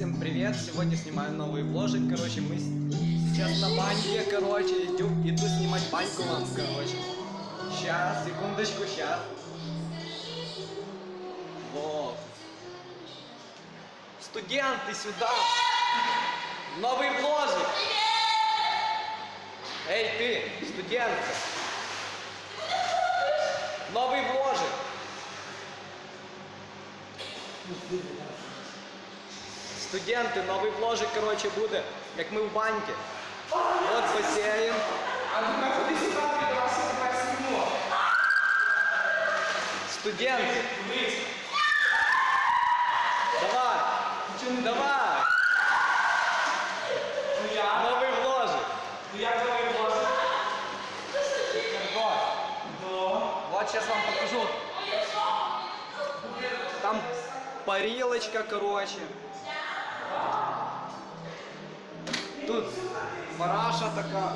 Всем привет! Сегодня снимаю новый вложик, короче, мы сейчас на баньке, короче, иду, иду снимать баньку вам, короче. Сейчас, секундочку, сейчас. Вот. Студенты сюда! Новый вложик! Эй, ты, студентка! Новый вложик! Студенти, новий вложик, короче, буде, як ми в баньці. От басейн. А ну на куди сюди до вас я зніму? Студенти, Дивись, давай, нічого не давай, Ну я, новий вложик. ну як давай вложу? Вот, Ну, вот сейчас вам покажу. Там парилочка, короче. Тут параша така.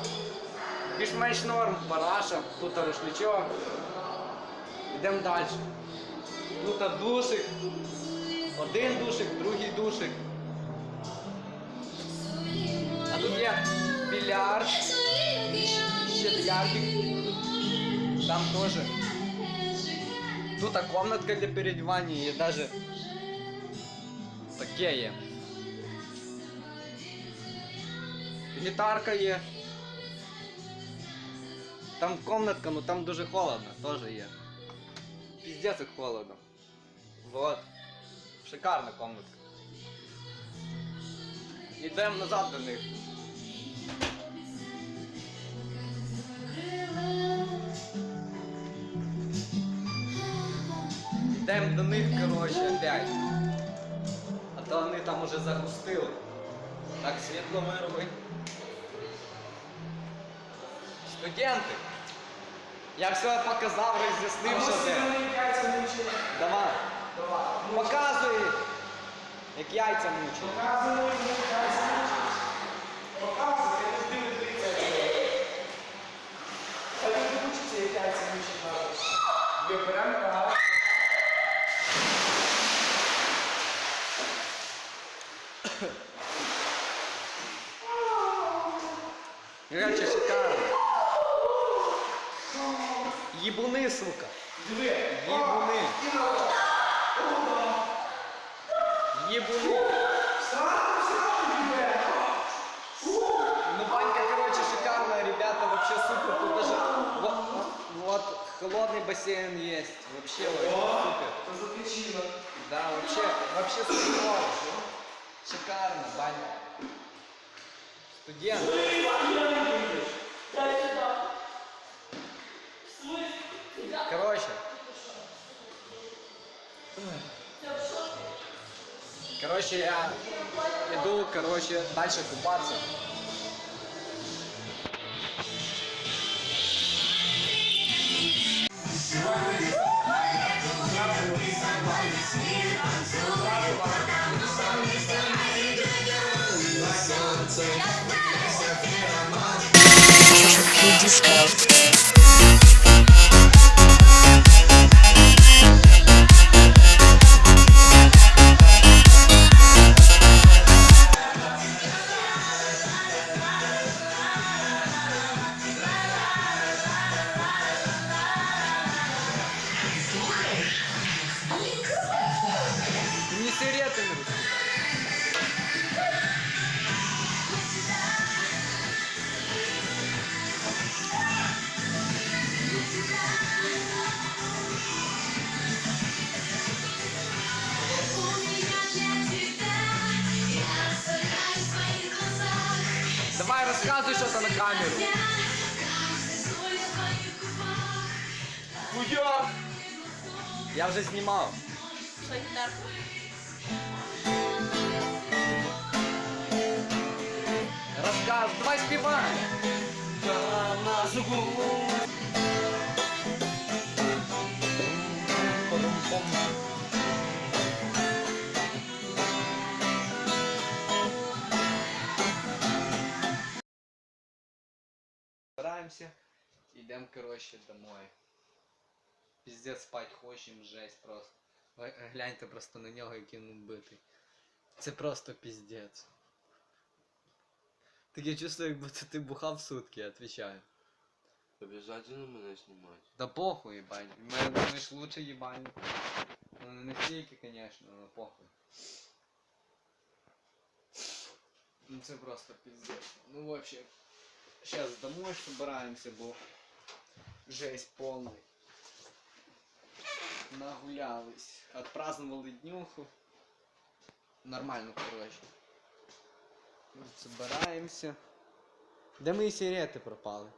Більш-менш норм, параша, тут рушничок. Йдемо далі. Тут душик. Один душик, другий душик. А тут є більярд. Ще більярдик. Там тоже. Тут комнатка для переодевания и даже таке є. Гітарка є. Там комнатка, ну там дуже холодно, тоже є. Пиздец як холодно. Вот. Шикарна комнатка. Йдемо назад до них. Йдемо до них, короче, опять. А то вони там уже загустили. Так світло вироби. Студенти! Я все показав, а роз'яснив, ну що це. сильно яйця мучили. Давай. Давай. Ну, Показуй, як яйця мучили. Показуй, ну, яйця мучили. Показуй, я не дивлюсь, дивіться. А люди учаться, як яйця мучити надо. Ви беремо, ага. Короче, шикарно. Їбуни, сука. Диви. Їбуни. Їбуни. Встань, встань, тебе. Ну банька, короче, шикарная, ребята, вообще супер. Тут даже вот, вот холодный бассейн есть. Вообще вообще О, супер. то за причина. Да, вообще, вообще супер. Шикарно, банька. Студент. Короче, я иду, короче, дальше купаться. Disco. Рассказывай что-то на камеру. Хуя. Я вже знімав. Розказ, давай співай. Там на зубу. Збираємося, йдемо, коротше, домой. Піздець спать хочемо, жесть просто. Ви Гляньте просто на нього, який він битий. Це просто піздець. Таке чувство, як будто ти бухав сутки, я отвечаю. Обязательно мене знімати. Да похуй, ебать. У мене думаєш лучше ебальник. Ну не настільки, конечно, но похуй. Ну це просто пиздец. Ну вообще. Сейчас домой собираемся, бо жесть полный. Нагулялись. Отпраздновали днюху. Нормально, короче. Собираемся. Де мої сигарети пропали?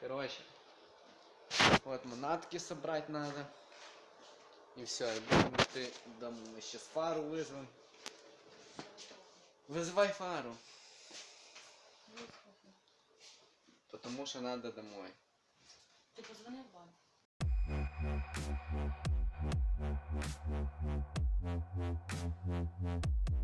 Короче, вот манатки собрать надо. И все, и будем идти домой. Сейчас фару вызовем. Вызывай фару. Потому что надо домой. Ты позвони в банк. Thank you.